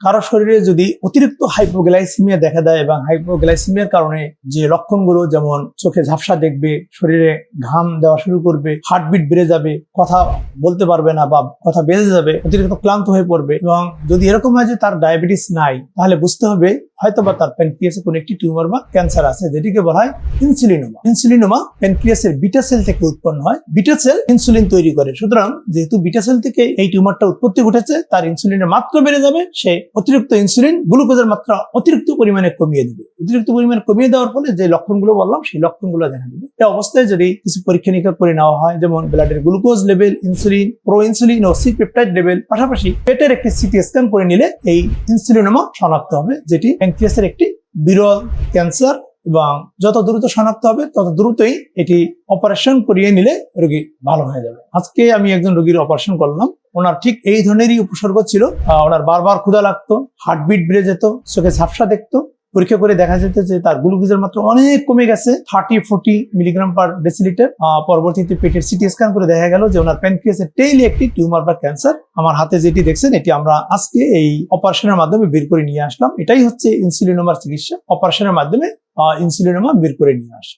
কারও শরীরে যদি অতিরিক্ত হাইপোগ্লাইসিমিয়া দেখা দেয় এবং হাইপোগ্লাইসিমিয়ার কারণে যে লক্ষণগুলো, যেমন চোখে ঝাপসা দেখবে, শরীরে ঘাম দেওয়া শুরু করবে হার্টবিট বেড়ে যাবে, কথা বলতে পারবে না বা কথা বেড়ে যাবে, অতিরিক্ত ক্লান্ত হয়ে পড়বে এবং যদি এরকম হয় যে তার ডায়াবেটিস নাই, তাহলে বুঝতে হবে হয়তো বা তার প্যানক্রিয়াসে কোনো একটি টিউমার বা ক্যান্সার আছে, যেটিকে বলা হয় ইনসুলিনোমা ইনসুলিনোমা প্যানক্রিয়াসের বিটা সেল থেকে উৎপন্ন হয়। বিটা সেল ইনসুলিন তৈরি করে। সুতরাং যেহেতু বিটা সেল থেকে এই টিউমারটা উৎপত্তি ঘটেছে, তার ইনসুলিনের মাত্রা বেড়ে যাবে, সে অতিরিক্ত ইনসুলিন গ্লুকোজের মাত্রা অতিরিক্ত পরিমাণে কমিয়ে দিবে। অতিরিক্ত পরিমাণ কমিয়ে দেওয়ার ফলে যে লক্ষণগুলো বললাম, সেই লক্ষণগুলো দেখা দিবে। এই অবস্থায় যদি কিছু পরীক্ষা নিরীক্ষা করে নেওয়া হয়, যেমন ব্লাডের glucose level insulin pro insulin ও সি পেপটাইড লেভেল পাশাপাশি পেটের একটি সিটি স্ক্যান করে নিলে এই ইনসুলিনোমা শনাক্ত হবে, যেটি প্যানক্রিয়াসের একটি বিরল ক্যান্সার এবং যত দ্রুত শনাক্ত হবে, তত দ্রুতই এটি অপারেশন করিয়ে নিলে রোগী ভালো হয়ে যাবে। আজকে আমি একজন রোগীর অপারেশন করলাম। ওনার ঠিক এই ধরনেরই উপসর্গ ছিল। ওনার বারবার ক্ষুধা লাগতো হার্টবিট বেড়ে যেত, চোখে ঝাপসা দেখতো। পরীক্ষা করে দেখা যেত যে তার গ্লুকোজের মাত্রা অনেক কমে গেছে thirty forty milligram per decilitre পরবর্তীতে পেটের সিটি স্ক্যান করে দেখা গেল যে ওনার প্যানক্রিয়াসের টেইলি একটি টিউমার বা ক্যান্সার আমার হাতে যেটি দেখছেন, এটি আমরা আজকে এই অপারেশনের মাধ্যমে বের করে নিয়ে আসলাম। এটাই হচ্ছে ইনসুলিনোমার চিকিৎসা। অপারেশনের মাধ্যমে ইনসুলিনোমা বের করে নিয়ে আসা।